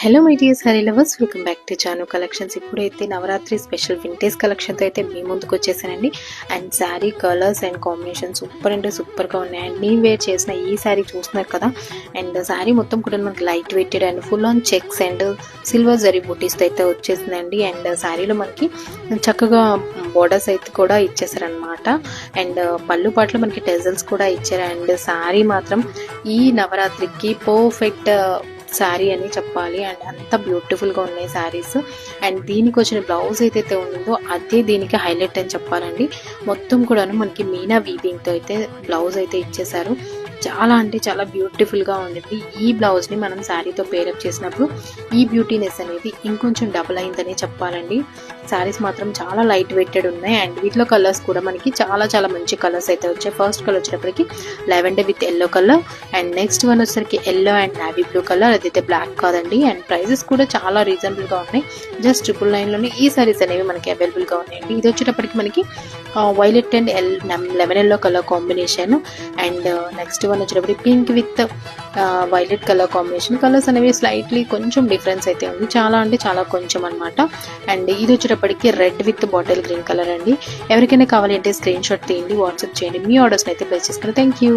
Hello my dear sari lovers welcome back to Janu collections ఇప్పుడైతే Navratri special vintage కలెక్షన్తో అయితే మీ ముందుకు వచ్చేసానండి. And sari colours and combination super అంటే సూపర్గా ఉన్నాయి. అండ్ నేను వేర్ చేసిన ఈ శారీ చూస్తున్నారు కదా. అండ్ శారీ మొత్తం కూడా మనకి light weighted and full on checks and silver zari బూటీస్తో అయితే వచ్చేసిందండి. అండ్ శారీలో మనకి చక్కగా బోర్డర్స్ అయితే కూడా ఇచ్చేసారనమాట అండ్ పళ్ళు పాటలు మనకి టెజల్స్ కూడా ఇచ్చారు. అండ్ శారీ మాత్రం ఈ నవరాత్రికి పర్ఫెక్ట్ శారీ అని చెప్పాలి. అండ్ అంత బ్యూటిఫుల్గా ఉన్నాయి శారీస్ అండ్ దీనికి వచ్చిన బ్లౌజ్ ఏదైతే ఉందో అదే దీనికి హైలైట్ అని చెప్పాలండి. మొత్తం కూడాను మనకి మీనా వీవింగ్తో అయితే బ్లౌజ్ అయితే ఇచ్చేసారు చాలా అంటే చాలా బ్యూటిఫుల్గా ఉండింది. ఈ బ్లౌజ్ని మనం శారీతో పేరప్ చేసినప్పుడు ఈ బ్యూటీనెస్ అనేది ఇంకొంచెం డబుల్ అయిందని చెప్పాలండి. శారీస్ మాత్రం చాలా లైట్ వెయిటెడ్ ఉన్నాయి అండ్ వీటిలో కలర్స్ కూడా మనకి చాలా చాలా మంచి కలర్స్ అయితే వచ్చాయి. ఫస్ట్ కలర్ వచ్చేటప్పటికి lavender with yellow colour and next one వచ్చేసరికి yellow and navy blue colour అదైతే బ్లాక్ కాదండి అండ్ ప్రైజెస్ కూడా చాలా రీజనబుల్గా ఉన్నాయి. జస్ట్ ట్రిపుల్ నైన్లోనే ఈ సారీస్ అనేవి మనకి అవైలబుల్గా ఉన్నాయండి. ఇది వచ్చేటప్పటికి మనకి violet and L eleven yellow colour combination and next one వచ్చేటప్పుడు pink with violet colour combination colours అనేవి స్లైట్లీ కొంచెం డిఫరెన్స్ అయితే ఉంది. చాలా అంటే చాలా కొంచెం అనమాట అండ్ ఇది వచ్చేటప్పటికి red with bottle green colour అండి. ఎవరికైనా కావాలి అంటే స్క్రీన్ షాట్ తీయండి వాట్సాప్ చేయండి. మీ ఆర్డర్స్ని అయితే ప్లేస్ చేసుకుని. Thank you